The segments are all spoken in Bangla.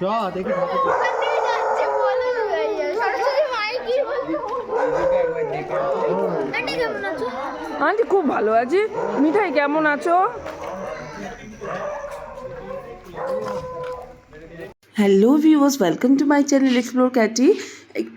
চ দেখি আন্টি খুব ভালো আছি। মিঠাই কেমন আছো? Hello viewers welcome to my channel explore Katy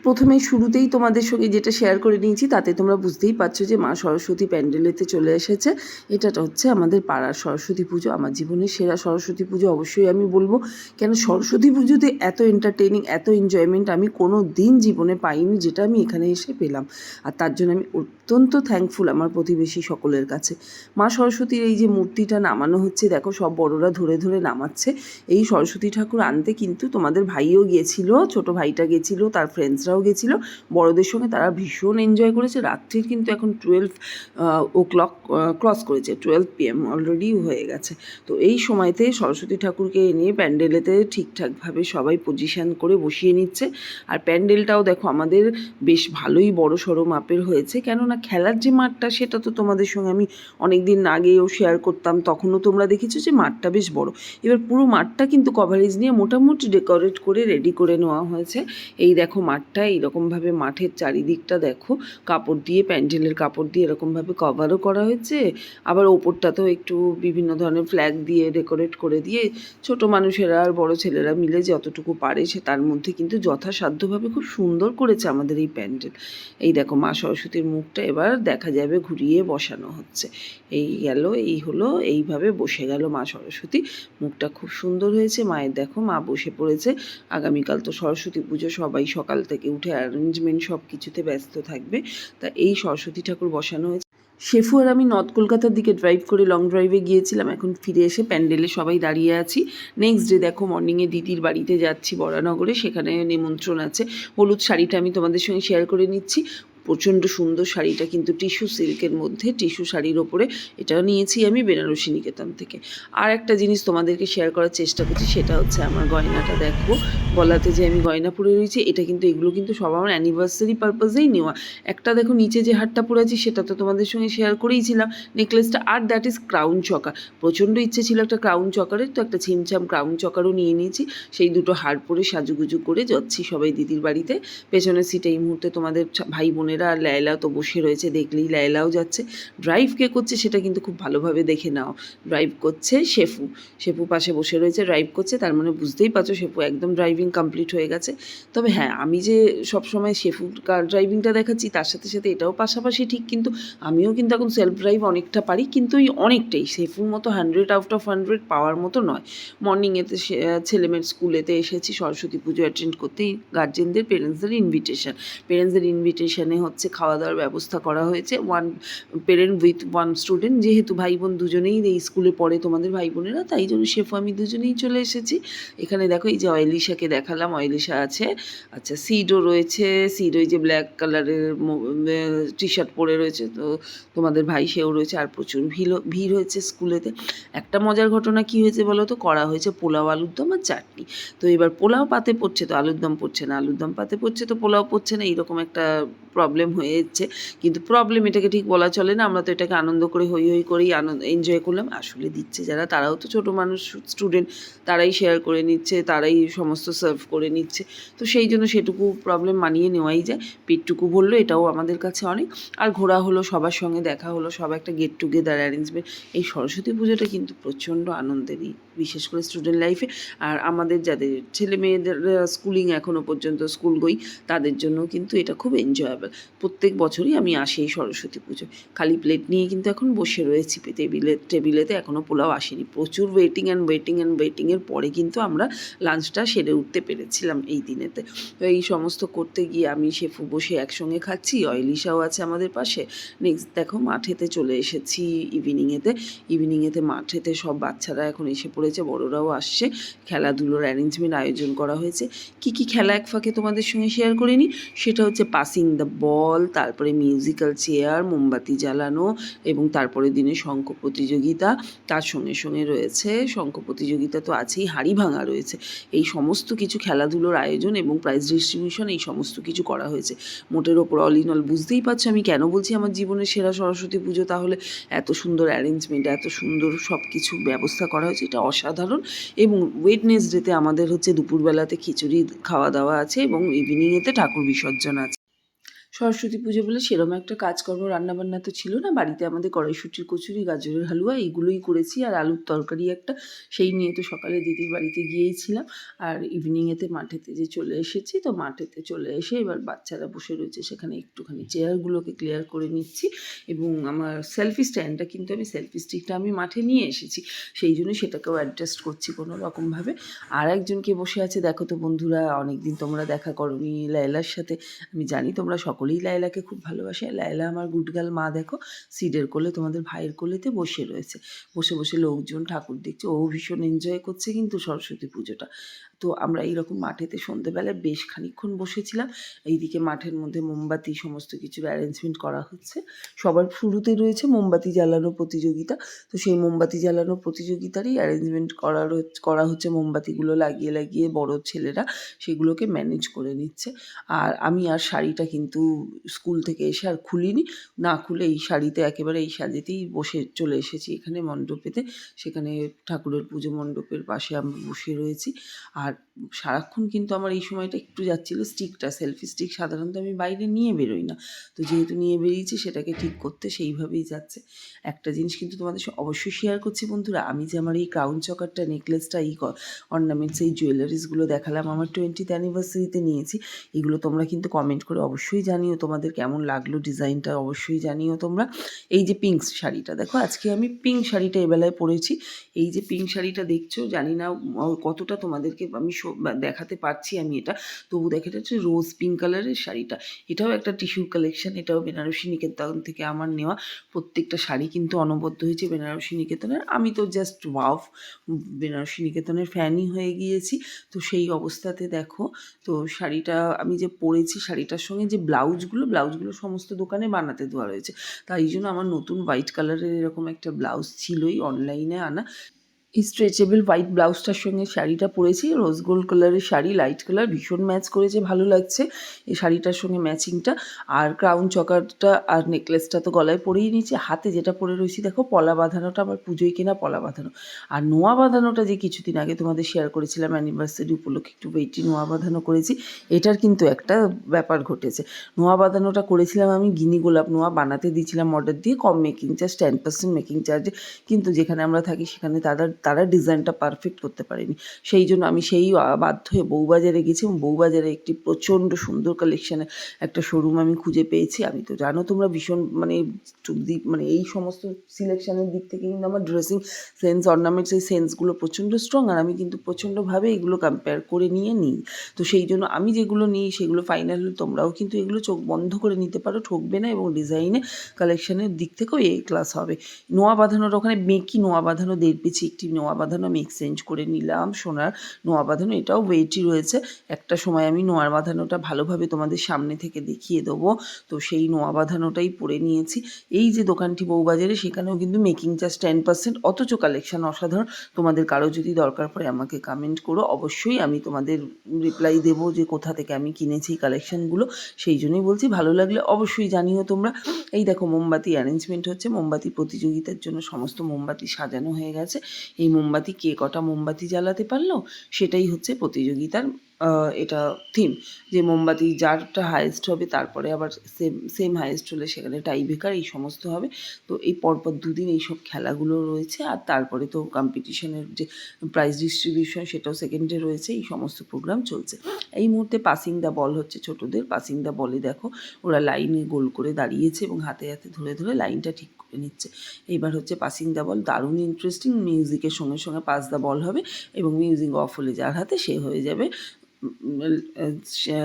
প্রথমে শুরুতেই তোমাদের সঙ্গে যেটা শেয়ার করে নিয়েছি, তাতে তোমরা বুঝতেই পারছ যে মা সরস্বতী প্যান্ডেলেতে চলে এসেছে। এটা হচ্ছে আমাদের পাড়ার সরস্বতী পুজো, আমার জীবনের সেরা সরস্বতী পুজো। অবশ্যই আমি বলব, কেন সরস্বতী পুজোতে এত এন্টারটেনিং এত এনজয়মেন্ট আমি কোনো দিন জীবনে পাইনি, যেটা আমি এখানে এসে পেলাম। আর তার জন্য আমি অত্যন্ত থ্যাঙ্কফুল আমার প্রতিবেশী সকলের কাছে। মা সরস্বতীর এই যে মূর্তিটা নামানো হচ্ছে, দেখো সব বড়রা ধরে ধরে নামাচ্ছে। এই সরস্বতী ঠাকুর আনতে কিন্তু তোমাদের ভাইও গিয়েছিল, ছোট ভাইটা গেছিল তার ফ্রেন্ডসরাও গেছিল। বড়দের সঙ্গে তারা ভীষণ এনজয় করেছে। রাত্রির কিন্তু এখন টুয়েলভ ও ক্লক ক্রস করেছে। টুয়েলভ পিএম অলরেডি হয়ে গেছে। তো এই সময়তে সরস্বতী ঠাকুরকে এনে প্যান্ডেলেতে ঠিকঠাকভাবে সবাই পজিশন করে বসিয়ে নিচ্ছে। আর প্যান্ডেলটাও দেখো, আমাদের বেশ ভালোই বড় সড়ো মাপের হয়েছে। কেননা খেলার যে মাঠটা, সেটা তো তোমাদের সঙ্গে আমি অনেক দিন আগেও শেয়ার করতাম। তখনও তোমরা দেখেছ যে মাঠটা বেশ বড়। এবার পুরো মাঠটা কিন্তু কভারেজ নিয়ে মোটামুটি ডেকোরেট করে রেডি করে নেওয়া হয়েছে। এই দেখো মাঠটা এইরকমভাবে মাঠের চারিদিকটা দেখো। কাপড় দিয়ে, প্যান্ডেলের কাপড় দিয়ে এরকমভাবে কভারও করা হয়েছে। আবার ওপরটাতেও একটু বিভিন্ন ধরনের ফ্ল্যাগ দিয়ে ডেকোরেট করে দিয়ে ছোট মানুষেরা আর বড় ছেলেরা মিলে যতটুকু পারে সে তার মধ্যে কিন্তু যথাসাধ্যভাবে খুব সুন্দর করেছে আমাদের এই প্যান্ডেল। এই দেখো মা সরস্বতীর মুখটা এবার দেখা যাবে ঘুরিয়ে বসানো হচ্ছে। এই গেল, এই হলো, এইভাবে বসে গেল মা সরস্বতী। মুখটা খুব সুন্দর হয়েছে, মায়ের দেখো মা বসে পড়েছে। আগামীকাল তো সরস্বতী পুজো সবাই সকাল থেকে উঠে অ্যারেঞ্জমেন্ট সব কিছুতে ব্যস্ত থাকবে। তা এই সরস্বতী ঠাকুর বসানো হয়েছে। শেফু আর আমি নর্থ কলকাতার দিকে ড্রাইভ করে লং ড্রাইভে গিয়েছিলাম। এখন ফিরে এসে প্যান্ডেলে সবাই দাঁড়িয়ে আছি। নেক্সট ডে দেখো মর্নিংয়ে দিদির বাড়িতে যাচ্ছি বরানগরে। সেখানে নিমন্ত্রণ আছে। হলুদ শাড়িটা আমি তোমাদের সঙ্গে শেয়ার করে নিচ্ছি। প্রচণ্ড সুন্দর শাড়িটা কিন্তু টিস্যু সিল্কের মধ্যে, টিস্যু শাড়ির ওপরে এটাও নিয়েছি আমি বেনারসি নিকেতন থেকে। আর একটা জিনিস তোমাদেরকে শেয়ার করার চেষ্টা করছি, সেটা হচ্ছে আমার গয়নাটা দেখো। গলাতে যে আমি গয়না পরে রয়েছি, এটা কিন্তু এগুলো কিন্তু সব আমার অ্যানিভার্সারি পারপাসেই নেওয়া। একটা দেখো নিচে যে হারটা পরে আছি, সেটা তো তোমাদের সঙ্গে শেয়ার করেইছিলাম নেকলেসটা আর দ্যাট ইজ ক্রাউন চকার প্রচণ্ড ইচ্ছে ছিল একটা ক্রাউন চকারের, তো একটা ছিমছাম ক্রাউন চকারও নিয়ে নিয়েছি। সেই দুটো হার পরে সাজুগুজু করে যাচ্ছি সবাই দিদির বাড়িতে। পেছনের সিটে এই মুহূর্তে তোমাদের ভাই বোনেরা আর লায়লা তো বসে রয়েছে, দেখলেই লায়লাও যাচ্ছে। ড্রাইভ কে করছে সেটা কিন্তু খুব ভালোভাবে দেখে নাও। ড্রাইভ করছে শেফু। শেফু পাশে বসে রয়েছে, ড্রাইভ করছে, তার মানে বুঝতেই পারছ শেফু একদম ড্রাইভিং কমপ্লিট হয়ে গেছে। তবে হ্যাঁ আমি যে সবসময় শেফুর কার ড্রাইভিংটা দেখাচ্ছি, তার সাথে সাথে এটাও পাশাপাশি ঠিক কিন্তু আমিও কিন্তু এখন সেলফ ড্রাইভ অনেকটা পারি, কিন্তু ওই অনেকটাই। শেফুর মতো hundred out of hundred power মতো নয়। মর্নিংয়েতে ছেলেমেয়ের স্কুলেতে এসেছি, সরস্বতী পুজো অ্যাটেন্ড করতেই গার্জেনদের পেরেন্টসদের ইনভিটেশন পেরেন্টসদের ইনভিটেশনে হচ্ছে খাওয়া দাওয়ার ব্যবস্থা করা হয়েছে। One parent with one student যেহেতু ভাই বোন দুজনেই এই স্কুলে পড়ে তোমাদের ভাই বোনেরা তাই জন্য শেফু আমি দুজনেই চলে এসেছি। এখানে দেখো এই যে অয়েলিশাকে দেখালাম, অয়েলিশা আছে। আচ্ছা সিডও রয়েছে সিড ওই যে ব্ল্যাক কালারের টি শার্ট পরে রয়েছে, তো তোমাদের ভাই সেও রয়েছে, আর প্রচুর ভিড় ভিড় হয়েছে স্কুলেতে। একটা মজার ঘটনা কি হয়েছে বলো তো? করা হয়েছে পোলাও আলুর দম আর চাটনি। তো এবার পোলাও পাতে পড়ছে তো, আলুর দম পড়ছে না, আলুর দম পাতে পড়ছে তো পোলাও পড়ছে না, এইরকম একটা প্রবলেম হয়ে যাচ্ছে কিন্তু প্রবলেম এটাকে ঠিক বলা চলে না, আমরা তো এটাকে আনন্দ করে হই হই করেই আনন্দ এনজয় করলাম। আসলে দিচ্ছে যারা, তারাও তো ছোটো মানুষ স্টুডেন্ট তারাই শেয়ার করে নিচ্ছে, তারাই সমস্ত সার্ভ করে নিচ্ছে। তো সেই জন্য সেটুকু প্রবলেম মানিয়ে নেওয়াই যায়। পেটটুকু বলল এটাও আমাদের কাছে অনেক। আর ঘোরা হলো, সবার সঙ্গে দেখা হলো, সব একটা গেট টুগেদার অ্যারেঞ্জমেন্ট এই সরস্বতী পুজোটা কিন্তু প্রচণ্ড আনন্দেরই, বিশেষ করে স্টুডেন্ট লাইফে আর আমাদের যাদের ছেলে মেয়েদের স্কুলিং এখনও পর্যন্ত স্কুল গই তাদের জন্য কিন্তু এটা খুব এনজয়েবল প্রত্যেক বছরই আমি আসি এই সরস্বতী পুজো খালি প্লেট নিয়ে কিন্তু এখন বসে রয়েছি টেবিলে টেবিলেতে এখনও পোলাও আসেনি। প্রচুর ওয়েটিং অ্যান্ড ওয়েটিং অ্যান্ড ওয়েটিংয়ের পরে কিন্তু আমরা লাঞ্চটা সেরে উঠতে পেরেছিলাম এই দিনেতে। তো এই সমস্ত করতে গিয়ে আমি, শেফু বসে একসঙ্গে খাচ্ছি অয়েলিশাও আছে আমাদের পাশে। নেক্সট দেখো মাঠেতে চলে এসেছি ইভিনিংয়েতে ইভিনিংয়েতে মাঠেতে সব বাচ্চারা এখন এসে পড়েছে, বড়রাও আসছে। খেলাধুলোর অ্যারেঞ্জমেন্ট আয়োজন করা হয়েছে। কি কি খেলা এক ফাঁকে তোমাদের সঙ্গে শেয়ার করে নিই? সেটা হচ্ছে পাসিং দ্য বল তারপরে মিউজিক্যাল চেয়ার মোমবাতি জ্বালানো এবং তারপরে দিনে শঙ্খ প্রতিযোগিতা। তার সঙ্গে সঙ্গে রয়েছে, শঙ্খ প্রতিযোগিতা তো আছেই, হাড়ি ভাঙা রয়েছে। এই সমস্ত কিছু খেলাধুলোর আয়োজন এবং প্রাইজ ডিস্ট্রিবিউশন এই সমস্ত কিছু করা হয়েছে। মোটের ওপর অল ইন অল বুঝতেই পারছ আমি কেন বলছি আমার জীবনের সেরা সরস্বতী পুজো? তাহলে এত সুন্দর অ্যারেঞ্জমেন্ট এত সুন্দর সব কিছু ব্যবস্থা করা হয়েছে, এটা অসাধারণ। এবং ওয়েডনেসডেতে আমাদের হচ্ছে দুপুরবেলাতে খিচুড়ি খাওয়া দাওয়া আছে এবং ইভিনিংয়েতে ঠাকুর বিসর্জন আছে। সরস্বতী পুজো বলে সেরকম একটা কাজকর্ম, রান্নাবান্না তো ছিল না। বাড়িতে আমাদের কড়াইশুটির কচুরি, গাজরের হালুয়া এইগুলোই করেছি। আর আলুর তরকারি একটা, সেই নিয়ে তো সকালে দিদির বাড়িতে গিয়েছিলাম। আর ইভিনিংয়েতে মাঠেতে যে চলে এসেছি, তো মাঠেতে চলে এসে এবার বাচ্চারা বসে রয়েছে। সেখানে একটুখানি চেয়ারগুলোকে ক্লিয়ার করে নিচ্ছি এবং আমার সেলফি স্ট্যান্ডটা কিন্তু আমি সেলফি স্টিকটা আমি মাঠে নিয়ে এসেছি। সেই জন্য সেটাকেও অ্যাডজাস্ট করছি কোনো রকমভাবে। আর একজনকে বসে আছে, দেখো তো বন্ধুরা, অনেকদিন তোমরা দেখা করনি, লায়লার সাথে। আমি জানি তোমরা সকলেই লাইলাকে খুব ভালোবাসে। লাইলা আমার গুডগাল মা দেখো, সিডের কোলে, তোমাদের ভাইয়ের কোলেতে বসে রয়েছে। বসে বসে লোকজন ঠাকুর দেখছে। ও ভীষণ এনজয় করছে কিন্তু সরস্বতী পুজোটা। তো আমরা এইরকম মাঠেতে সন্ধেবেলায় বেশ খানিকক্ষণ বসেছিলাম। এইদিকে মাঠের মধ্যে মোমবাতি, সমস্ত কিছুর অ্যারেঞ্জমেন্ট করা হচ্ছে। সবার শুরুতে রয়েছে মোমবাতি জ্বালানো প্রতিযোগিতা। তো সেই মোমবাতি জ্বালানো প্রতিযোগিতারই অ্যারেঞ্জমেন্ট করার করা হচ্ছে। মোমবাতিগুলো লাগিয়ে লাগিয়ে বড় ছেলেরা সেগুলোকে ম্যানেজ করে নিচ্ছে। আর আমি আর শাড়িটা কিন্তু স্কুল থেকে এসে আর খুলিনি। না খুলে এই শাড়িতে একেবারে এই সাজেতেই বসে চলে এসেছি এখানে মণ্ডপেতে। সেখানে ঠাকুরের পুজো মণ্ডপের পাশে আমি বসে রয়েছি। আর সারাক্ষণ কিন্তু আমার এই সময়টা একটু যাচ্ছিল স্টিকটা, সেলফি স্টিক সাধারণত আমি বাইরে নিয়ে বেরোই না। তো যেহেতু নিয়ে বেরিয়েছি সেটাকে ঠিক করতে সেইভাবেই যাচ্ছে। একটা জিনিস কিন্তু তোমাদের অবশ্যই শেয়ার করছি বন্ধুরা, আমি যে আমার এই ক্রাউন চকারটা নেকলেসটা এই অর্নামেন্টস এই জুয়েলারিসগুলো দেখালাম, আমার টোয়েন্টিথ অ্যানিভার্সারিতে নিয়েছি। এগুলো তোমরা কিন্তু কমেন্ট করে অবশ্যই জানিও, তোমাদের কেমন লাগল ডিজাইনটা অবশ্যই জানিও তোমরা। এই যে পিঙ্ক শাড়িটা, দেখো আজকে আমি পিঙ্ক শাড়িটা এবেলায় পরেছি। এই যে পিঙ্ক শাড়িটা দেখছ, জানি না কতটা তোমাদেরকে আমি দেখাতে পারছি আমি এটা। তবু দেখে হচ্ছে রোজ পিঙ্ক কালারের শাড়িটা। এটাও একটা টিস্যু কালেকশন এটাও বেনারসি নিকেতন থেকে আমার নেওয়া। প্রত্যেকটা শাড়ি কিন্তু অনবদ্য হয়েছে বেনারসি নিকেতনের। আমি তো জাস্ট ওয়াফ বেনারসি নিকেতনের ফ্যানই হয়ে গিয়েছি। তো সেই অবস্থাতে দেখো, তো শাড়িটা আমি যে পরেছি, শাড়িটার সঙ্গে যে ব্লাউজগুলো ব্লাউজগুলো সমস্ত দোকানে বানাতে দেওয়া রয়েছে। তাই জন্য আমার নতুন হোয়াইট কালারের এরকম একটা ব্লাউজ ছিলই অনলাইনে আনা। স্ট্রেচেবল হোয়াইট ব্লাউজটার সঙ্গে শাড়িটা পরেছি। রোজ গোল্ড কালারের শাড়ি লাইট কালার ভীষণ ম্যাচ করেছে, ভালো লাগছে। এই শাড়িটার সঙ্গে ম্যাচিংটা আর ক্রাউন চকারটা আর নেকলেসটা তো গলায় পরেই নিয়েছি। হাতে যেটা পরে রয়েছি, দেখো, পলা বাঁধানোটা আমার পুজোয় কেনা পলা বাঁধানো। আর নোয়া বাঁধানোটা যে কিছুদিন আগে তোমাদের শেয়ার করেছিলাম অ্যানিভার্সারি উপলক্ষে, একটু ওয়েটি নোয়া বাঁধানো করেছি। এটার কিন্তু একটা ব্যাপার ঘটেছে। নোয়া বাঁধানোটা করেছিলাম আমি গিনি গোলাপ নোয়া বানাতে দিয়েছিলাম অর্ডার দিয়ে, কম making charge ten percent making চার্জে কিন্তু যেখানে আমরা থাকি সেখানে তারা তারা ডিজাইনটা পারফেক্ট করতে পারেনি। সেই জন্য আমি সেই বাধ্য হয়ে বউবাজারে গেছি এবং বউবাজারে একটি প্রচণ্ড সুন্দর কালেকশানের একটা শোরুম আমি খুঁজে পেয়েছি। আমি তো জানো তোমরা ভীষণ মানে মানে এই সমস্ত সিলেকশনের দিক থেকে কিন্তু আমার ড্রেসিং সেন্স অর্নামেন্টস এই সেন্সগুলো প্রচণ্ড স্ট্রং আর আমি কিন্তু প্রচণ্ডভাবে এগুলো কম্পেয়ার করে নিয়ে নিই। তো সেই জন্য আমি যেগুলো নিই সেগুলো ফাইনাল তোমরাও কিন্তু এগুলো চোখ বন্ধ করে নিতে পারো, ঠকবে না এবং ডিজাইনে কালেকশনের দিক থেকেও এ ক্লাস হবে। নোয়া বাঁধানোর ওখানে মেকি নোয়া বাঁধানো দেড় পিছি একটি নোয়া বাঁধানো আমি এক্সচেঞ্জ করে নিলাম সোনার। নোয়া বাঁধানো এটাও ওয়েটই রয়েছে। একটা সময় আমি নোয়ার বাঁধানোটা ভালোভাবে তোমাদের সামনে থেকে দেখিয়ে দেবো। তো সেই নোয়া বাঁধানোটাই পরে নিয়েছি। এই যে দোকানটি বউবাজারে, সেখানেও কিন্তু মেকিং চার্জ টেন পার্সেন্ট অথচ কালেকশন অসাধারণ। তোমাদের কারও যদি দরকার পড়ে আমাকে কমেন্ট করো, অবশ্যই আমি তোমাদের রিপ্লাই দেবো যে কোথা থেকে আমি কিনেছি কালেকশনগুলো সেই জন্যই বলছি, ভালো লাগলে অবশ্যই জানিও তোমরা। এই দেখো, মোমবাতি অ্যারেঞ্জমেন্ট হচ্ছে। মোমবাতি প্রতিযোগিতার জন্য সমস্ত মোমবাতি সাজানো হয়ে গেছে। এই মোমবাতি কে কটা মোমবাতি জ্বালাতে পারল? সেটাই হচ্ছে প্রতিযোগিতার এটা থিম যে মোমবাতি যারটা হায়েস্ট হবে, তারপরে আবার সেম সেম হায়েস্ট হলে সেখানে টাই বেকার এই সমস্ত হবে। তো এই পরপর দুদিন এইসব খেলাগুলো রয়েছে, আর তারপরে তো কম্পিটিশনের যে প্রাইজ ডিস্ট্রিবিউশন সেটাও সেকেন্ডে রয়েছে, এই সমস্ত প্রোগ্রাম চলছে। এই মুহূর্তে পাসিং দ্য বল হচ্ছে ছোটদের পাসিং দ্য বলে দেখো, ওরা লাইনে গোল করে দাঁড়িয়েছে এবং হাতে হাতে ধরে ধরে লাইনটা ঠিক করে নিচ্ছে। এইবার হচ্ছে পাসিং দ্য বল দারুণ ইন্টারেস্টিং মিউজিকের সঙ্গে সঙ্গে পাস দ্য বল হবে এবং মিউজিক অফ হলে যার হাতে সে হয়ে যাবে।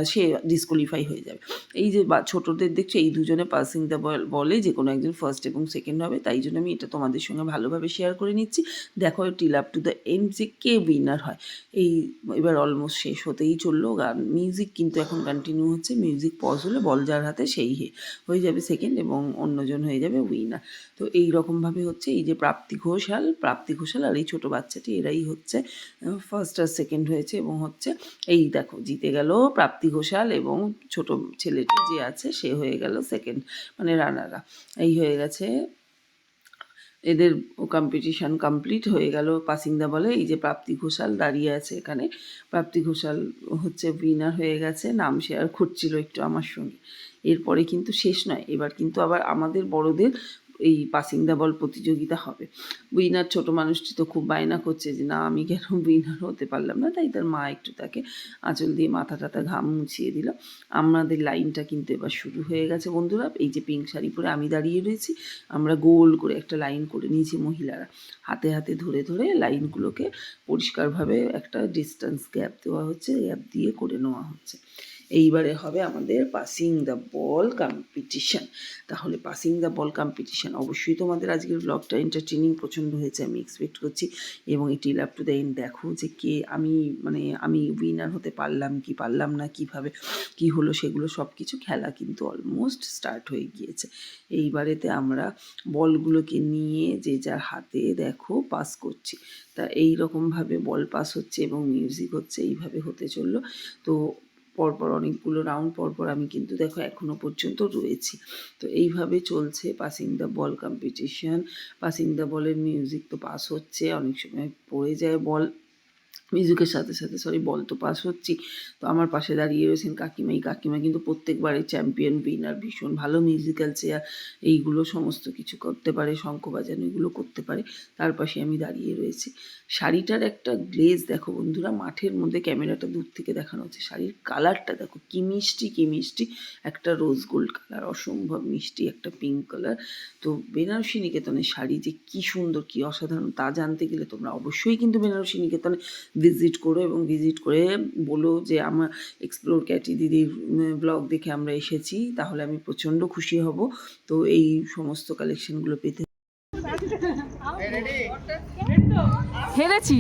সে- ডিসকোয়ালিফাই হয়ে যাবে। এই যে বা, ছোটোদের দেখছ, এই দুজনে পাসিং দ্য বল বলে যে কোনো একজন ফার্স্ট এবং সেকেন্ড হবে, তাই জন্য আমি এটা তোমাদের সঙ্গে ভালোভাবে শেয়ার করে নিচ্ছি। দেখো till up to the end যে কে উইনার হয়। এই এবার অলমোস্ট শেষ হতেই চলল, গান মিউজিক কিন্তু এখন কন্টিনিউ হচ্ছে মিউজিক পজ হলে বল যার হাতে সেই হে, হয়ে যাবে সেকেন্ড এবং অন্যজন হয়ে যাবে উইনার তো এই রকমভাবে হচ্ছে, এই যে প্রাপ্তি ঘোষাল প্রাপ্তি ঘোষাল আর এই ছোটো বাচ্চাটি, এরাই হচ্ছে ফার্স্ট আর সেকেন্ড হয়েছে এবং হচ্ছে এই দেখো, জিতে গেল প্রাপ্তি ঘোষাল এবং ছোট ছেলেটি যে আছে, সে হয়ে গেল সেকেন্ড মানে রানারা এই হয়ে গেছে। এদের কম্পিটিশন কমপ্লিট হয়ে গেল পাসিং দা বলে এই যে প্রাপ্তি ঘোষাল দাঁড়িয়ে আছে এখানে। প্রাপ্তি ঘোষাল হচ্ছে উইনার হয়ে গেছে। নাম শেয়ার করছিল একটু আমার সঙ্গে। এরপরে কিন্তু শেষ নয়। এবার কিন্তু আবার আমাদের বড়দের এই পাসিং দা বল প্রতিযোগিতা হবে। উইনার ছোট মানুষটি তো খুব বায়না করছে যে, না, আমি কেন উইনার হতে পারলাম না? তাই তার মা একটু তাকে আঁচল দিয়ে মাথা টাথা ঘাম মুছিয়ে দিল। আমাদের লাইনটা কিন্তু এবার শুরু হয়ে গেছে। বন্ধুরা, এই যে পিঙ্ক শাড়ি পরে আমি দাঁড়িয়ে রয়েছি, আমরা গোল করে একটা লাইন করে নিয়েছি মহিলারা। হাতে হাতে ধরে ধরে লাইনগুলোকে পরিষ্কারভাবে একটা ডিস্টেন্স গ্যাপ দেওয়া হচ্ছে গ্যাপ দিয়ে করে নেওয়া হচ্ছে। এইবারে হবে আমাদের পাসিং দ্য বল কম্পিটিশন তাহলে পাসিং দ্য বল কম্পিটিশান অবশ্যই তোমাদের আজকের ব্লগটা এন্টারটেনিং প্রচণ্ড হয়েছে, আমি এক্সপেক্ট করছি। এবং এটি লাভ টু দ্য এন্ড দেখো যে কে আমি মানে আমি উইনার হতে পারলাম কি পারলাম না, কীভাবে কি হলো সেগুলো সব কিছু খেলা কিন্তু অলমোস্ট স্টার্ট হয়ে গিয়েছে। এইবারেতে আমরা বলগুলোকে নিয়ে যে যার হাতে দেখো পাস করছি। তা এই রকমভাবে বল পাস হচ্ছে এবং মিউজিক হচ্ছে, এইভাবে হতে চলল। তো পরপর অনেকগুলো রাউন্ড পরপর আমি কিন্তু দেখো এখনও পর্যন্ত রয়েছি। তো এইভাবে চলছে passing the ball competition passing the বলের মিউজিক তো পাস হচ্ছে, অনেক সময় পড়ে যায় বল মিউজিকের সাথে সাথে সরি বল তো পাস হচ্ছি। তো আমার পাশে দাঁড়িয়ে রয়েছেন কাকিমা এই কাকিমা কিন্তু প্রত্যেকবারের চ্যাম্পিয়ন উইনার ভীষণ ভালো মিউজিক্যাল চেয়ার এইগুলো সমস্ত কিছু করতে পারে শঙ্খ বাজানো এগুলো করতে পারে। তার পাশে আমি দাঁড়িয়ে রয়েছি। শাড়িটার একটা গ্লেজ দেখো বন্ধুরা, মাঠের মধ্যে ক্যামেরাটা দূর থেকে দেখানো হচ্ছে। শাড়ির কালারটা দেখো, কি মিষ্টি কি মিষ্টি। একটা রোজ গোল্ড কালার অসম্ভব মিষ্টি, একটা পিঙ্ক কালার তো বেনারসি নিকেতনের শাড়ি যে কি সুন্দর, কি অসাধারণ তা জানতে গেলে তোমরা অবশ্যই কিন্তু বেনারসি নিকেতনে ভিজিট করো এবং ভিজিট করে বলো যে আমার এক্সপ্লোর ক্যাটি দিদির ব্লগ দেখে আমরা এসেছি, তাহলে আমি প্রচণ্ড খুশি হব। তো এই সমস্ত কালেকশনগুলো পেতে হেরেছি